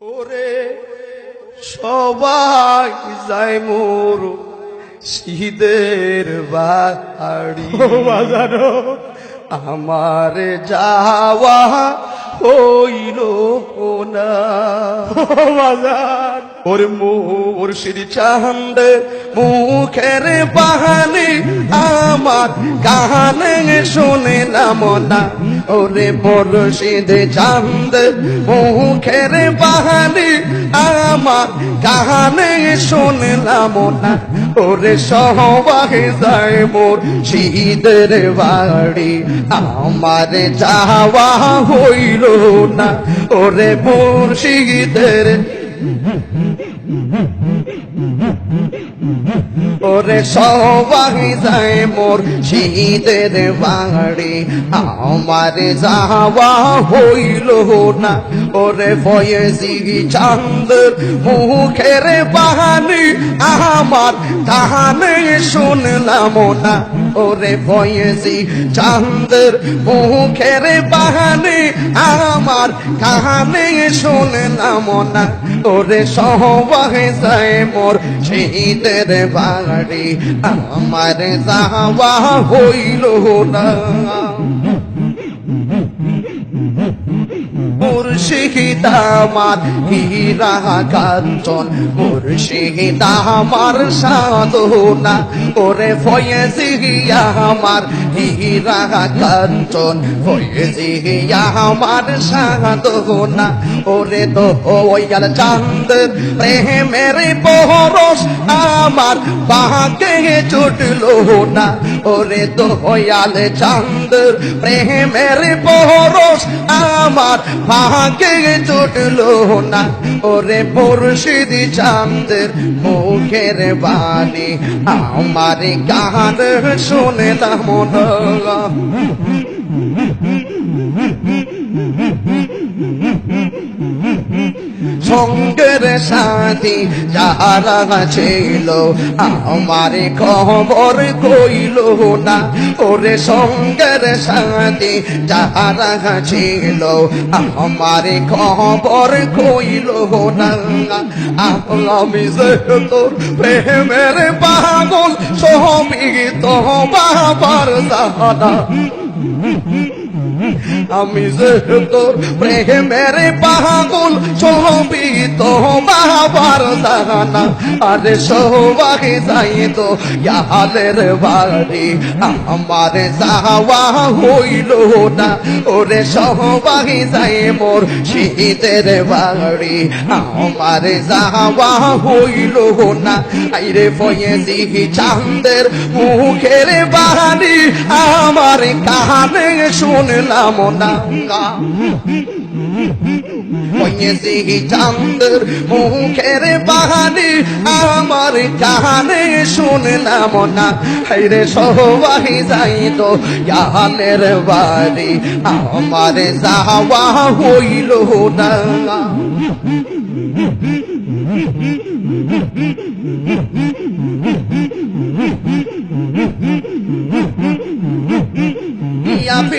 ওরে সবাই যায় মোর শীতের বাড়ি বাজানো। আমার যাওয়া হইল না। বাজার ওর মুর্শিদ চান্দ মুখের বাহানি আমার কানে শুনে না ওরে মুর্শিদ চান্দ মুখের বাহানি আমার কানে শুনে না ওরে সবাই যায় মোর শীতের বাড়ি আমার যাওয়া হইল না ওরে মুর্শিদের ওরে সবাই যায় মোর শীতের বাড়ি, আমার যাওয়া হইল না। ওরে ফয়েজি চান্দ মুখের বাহানি আমার কানে শুনলাম না। ওরে ফয়েজি চান্দের মুখের বাহানি আমার কানে শুনলাম না। ওরে সহবাহে যায় মোর শহীদের বাড়ি। আমার যাওয়া হইল না। মুর্শিদ আমার হীরা কাঞ্চন, মুর্শিদ আমার সাধনা। ওরে ফয়েজি আমার হীরা কাঞ্চন, ফয়েজি আমার সাধনা। ওরে তো ওয়াল চাঁদ, প্রেমের পরশ আমার বাঁকে চুটলো না। ওরে তো ওয়াল চাঁদ, প্রেমের পরশ আমার ভাগে চটলো না। ওরে মুর্শিদ চাঁদের মুখের বাণী আমার গান শুনে না মন সঙ্গের সাথী যারা ছিল, আমার খবর কইল না। ওরে সঙ্গের সাথী যারা ছিল, আমার খবর কইল না। যে তোর প্রেমের পাগল সমিত বাবার জানা। আমি যে তোর প্রেমের পাগল ছবি তো বাবার দানা আরে সবাই যাই তো ইয়ালের বাড়ি, আমার যাওয়া হইল না। ওরে সবাই যাই মোর শীতের বাড়ি, আমার যাওয়া হইল না। আইরে ফয়েজি চান্দের মুখের বাড়ি আমার কানে শুনলাম না ফয়েজি চান্দের মুখের বাড়ি আমার কানে শুনলাম না হাইরে সবাই যাই তো ইয়ালের বাড়ি আমার যাওয়া হইল না ইয়া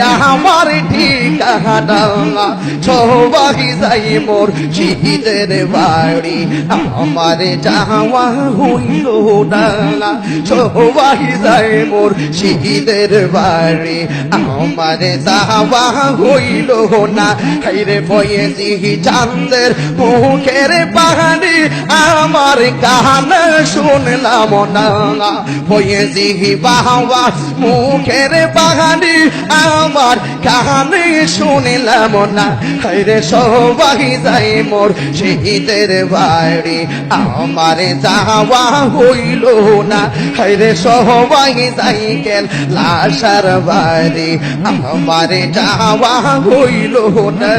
আমার ঠিকানা। সবাই যাই মোর শীতের বাড়ি। আমার যাওয়া হইল না। সবাই যাই মোর শীতের বাড়ি। আমার যাওয়া হইল না। হাইরে ফয়েছি চান্দের মুখের পাহাড়ি আমার গান শুনলাম না। ফয়েছি বাবা মুখের পাহাড়ি আমার কাহানি শুনিলাম না। হাইরে সবাই যাই মোর শহীদের বাড়ি। আমার যাওয়া হইল না। হাইরে সবাই যাই গেল লাশার বাড়ি। আমার যাওয়া হইল না।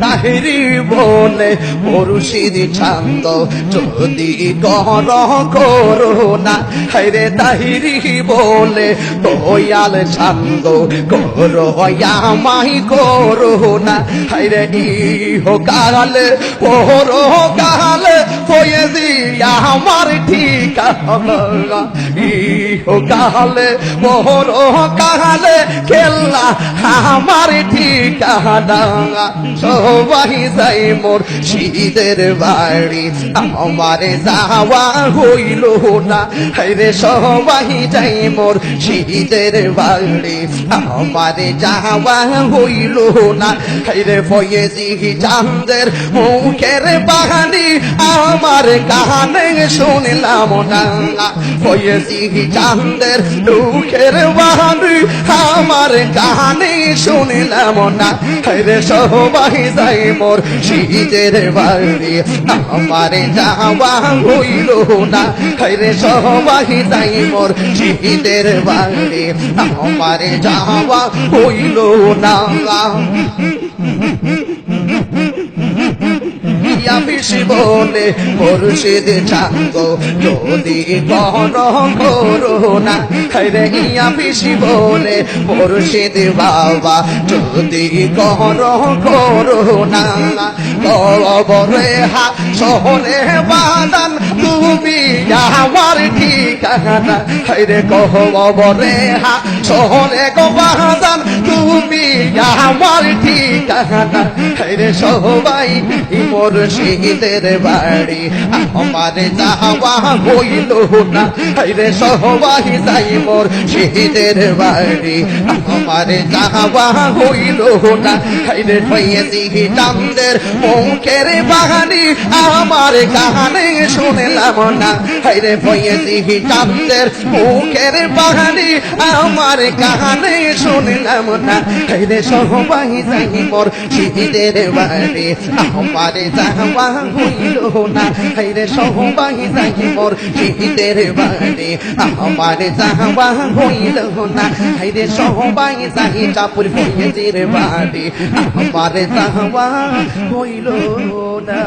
তাহেরি বলে মুর্শিদ ছন্দ যদি কর করোনা হাইরে তাহিরি বলে, দয়াল ছন্দ করো, আমাই করোনা হাইরে ইহো কালে ওরো কালে দিয়া আমার ঠিকানা ইহো কালে ওরো কালে খেলা আমার ঠিকানা, সবাই যাই মোর শীতের বাড়ি। আমার যাওয়া হইল না। হাইরে সবাই যাই মোর শীতের বাড়ি। আমার যাওয়া হইল না। হাইরে ফয়েজি চান্দের মুখের বাহানি আমার কানে শুনলাম না। ফয়েজি চান্দের মুখের বাহানি আমার কাহানি শুনিলাম না। হাইরে সবাই যাই মোর শীতের বাড়ি আমার যাওয়া হইল না। হাইরে সবাই যাই মোর শীতের বাড়ি আমার যাওয়া হইল না। বেশি বলে মুর্শিদ চাঙ্গ। যদি কর করোনা হাইরে ইয়া বেশি বলে মুর্শিদ বাবা। যদি কর করোনা কবরে হা শহরে বাদান তুমি আমার ঠিকানা। হাইরে কবরে হা শহরে গো তুমি আমার ঠিকানা। হাইরে সবাই মোর শহীদের বাড়ি। আমার যাওয়া হইল না। হাইরে সবাই যাই মোর শহীদের বাড়ি। আমার যাওয়া হইল না। হাইরে ফয়েজি চান্দের মুখের বাহানি আমার কাহানে শুনলাম না। হাইরে ফয়েজি চান্দের মুখের বাহানি আমার কাহানে শুনলাম না। হাইরে সবাই যাই মোর শহীদের বাড়ি। আমার যাওয়া হইল না হাইরে সবাই যাই মোর শহীদের বাড়ি আমার যাওয়া হইল না হাইরে সবাই যাই চাপুর ফয়েজির বাড়ি আমার যাওয়া হইল না